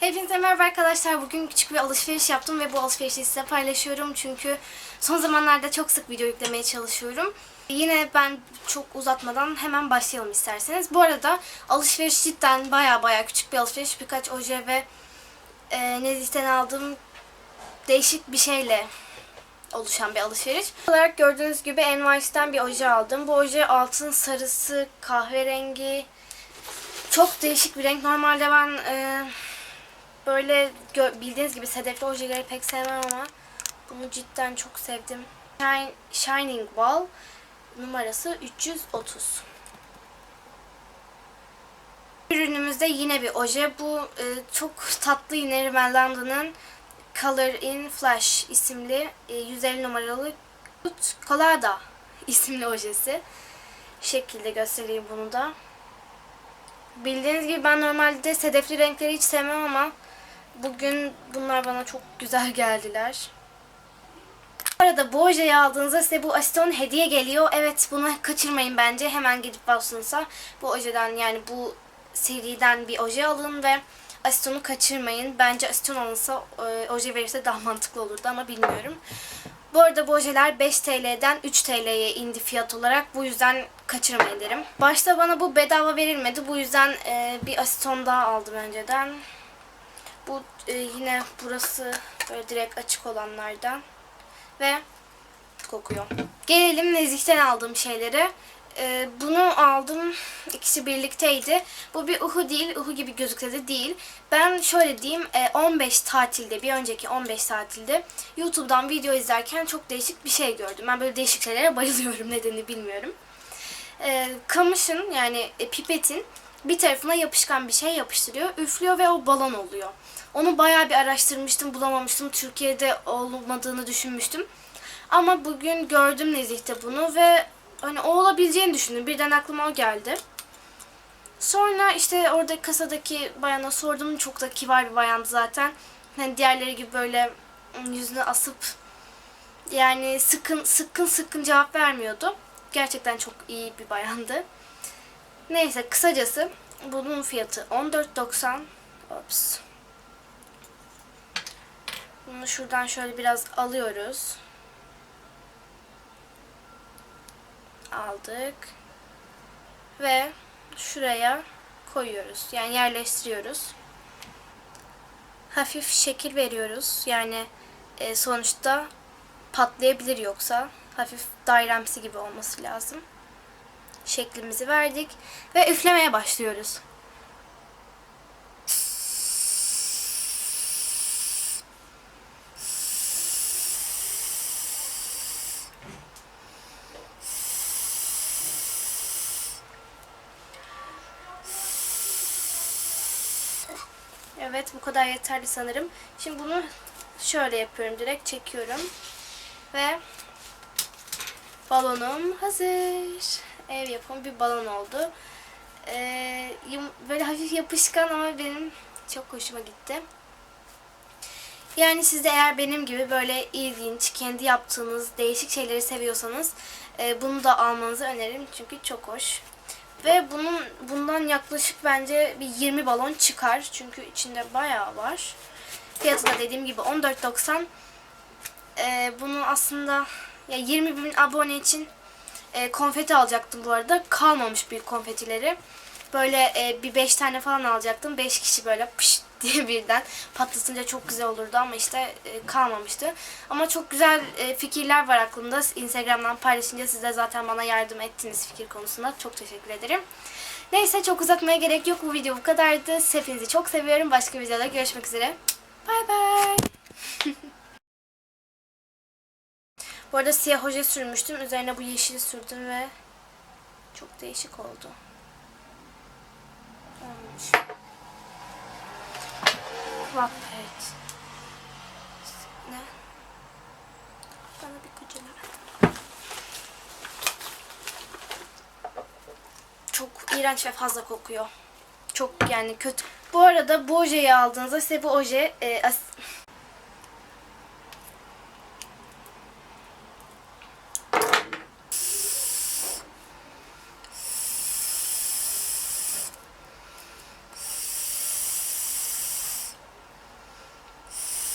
Hepinize merhaba arkadaşlar. Bugün küçük bir alışveriş yaptım ve bu alışverişi size paylaşıyorum. Çünkü son zamanlarda çok sık video yüklemeye çalışıyorum. Yine ben çok uzatmadan hemen başlayalım isterseniz. Bu arada alışveriş cidden baya baya küçük bir alışveriş. Birkaç oje ve e, Nezih'ten aldığım değişik bir şeyle oluşan bir alışveriş. Olarak gördüğünüz gibi NYX'ten bir oje aldım. Bu oje altın sarısı, kahverengi, çok değişik bir renk. Normalde ben e, böyle bildiğiniz gibi sedefli ojeleri pek sevmem ama bunu cidden çok sevdim. Shine- Shining Wall numarası 330. Ürünümüzde yine bir oje. Bu e, çok tatlı yine Rimmel Color in Flash isimli e, 150 numaralı Good Colada isimli ojesi. Şekilde göstereyim bunu da. Bildiğiniz gibi ben normalde sedefli renkleri hiç sevmem ama bugün bunlar bana çok güzel geldiler. Bu arada bu ojeyi aldığınızda size bu asiton hediye geliyor. Evet bunu kaçırmayın bence. Hemen gidip Watson's'a bu ojeden yani bu seriden bir oje alın ve asitonu kaçırmayın. Bence asiton alınsa e, oje verirse daha mantıklı olurdu ama bilmiyorum. Bu arada bu ojeler 5 TL'den 3 TL'ye indi fiyat olarak. Bu yüzden kaçırmayın derim. Başta bana bu bedava verilmedi. Bu yüzden e, bir asiton daha aldım önceden. Bu e, yine burası böyle direkt açık olanlardan. Ve kokuyor. Gelelim Nezih'ten aldığım şeylere. Ee, bunu aldım. İkisi birlikteydi. Bu bir uhu değil. Uhu gibi gözükse de değil. Ben şöyle diyeyim. e, 15 tatilde, bir önceki 15 tatilde YouTube'dan video izlerken çok değişik bir şey gördüm. Ben böyle değişik şeylere bayılıyorum. Nedenini bilmiyorum. Ee, kamışın yani e, pipetin bir tarafına yapışkan bir şey yapıştırıyor. Üflüyor ve o balon oluyor. Onu bayağı bir araştırmıştım. Bulamamıştım. Türkiye'de olmadığını düşünmüştüm. Ama bugün gördüm Nezih'te bunu ve hani o olabileceğini düşündüm. Birden aklıma o geldi. Sonra işte orada kasadaki bayana sordum. Çok da kibar bir bayandı zaten. Hani diğerleri gibi böyle yüzünü asıp yani sıkın sıkın sıkın cevap vermiyordu. Gerçekten çok iyi bir bayandı. Neyse kısacası bunun fiyatı 14.90. Ops. Bunu şuradan şöyle biraz alıyoruz. aldık. Ve şuraya koyuyoruz. Yani yerleştiriyoruz. Hafif şekil veriyoruz. Yani e, sonuçta patlayabilir yoksa. Hafif dairemsi gibi olması lazım. Şeklimizi verdik. Ve üflemeye başlıyoruz. Evet bu kadar yeterli sanırım. Şimdi bunu şöyle yapıyorum. Direkt çekiyorum. Ve balonum hazır. Ev yapımı bir balon oldu. Ee, böyle hafif yapışkan ama benim çok hoşuma gitti. Yani siz de eğer benim gibi böyle ilginç, kendi yaptığınız değişik şeyleri seviyorsanız e, bunu da almanızı öneririm. Çünkü çok hoş. Ve bunun bundan yaklaşık bence bir 20 balon çıkar. Çünkü içinde bayağı var. Fiyatı da dediğim gibi 14.90. Ee, bunu aslında ya 20 bin abone için e, konfeti alacaktım bu arada. Kalmamış bir konfetileri. Böyle e, bir 5 tane falan alacaktım. 5 kişi böyle pış diye birden patlatınca çok güzel olurdu ama işte e, kalmamıştı. Ama çok güzel e, fikirler var aklımda. Instagram'dan paylaşınca siz de zaten bana yardım ettiniz fikir konusunda. Çok teşekkür ederim. Neyse çok uzatmaya gerek yok. Bu video bu kadardı. Hepinizi çok seviyorum. Başka videoda görüşmek üzere. Bay bay. Bu arada siyah hoca sürmüştüm. Üzerine bu yeşili sürdüm ve çok değişik oldu. Olmuş. Wappet. Ne? Bana bir kucala. Çok iğrenç ve fazla kokuyor. Çok yani kötü. Bu arada bu ojeyi aldığınızda size bu oje e,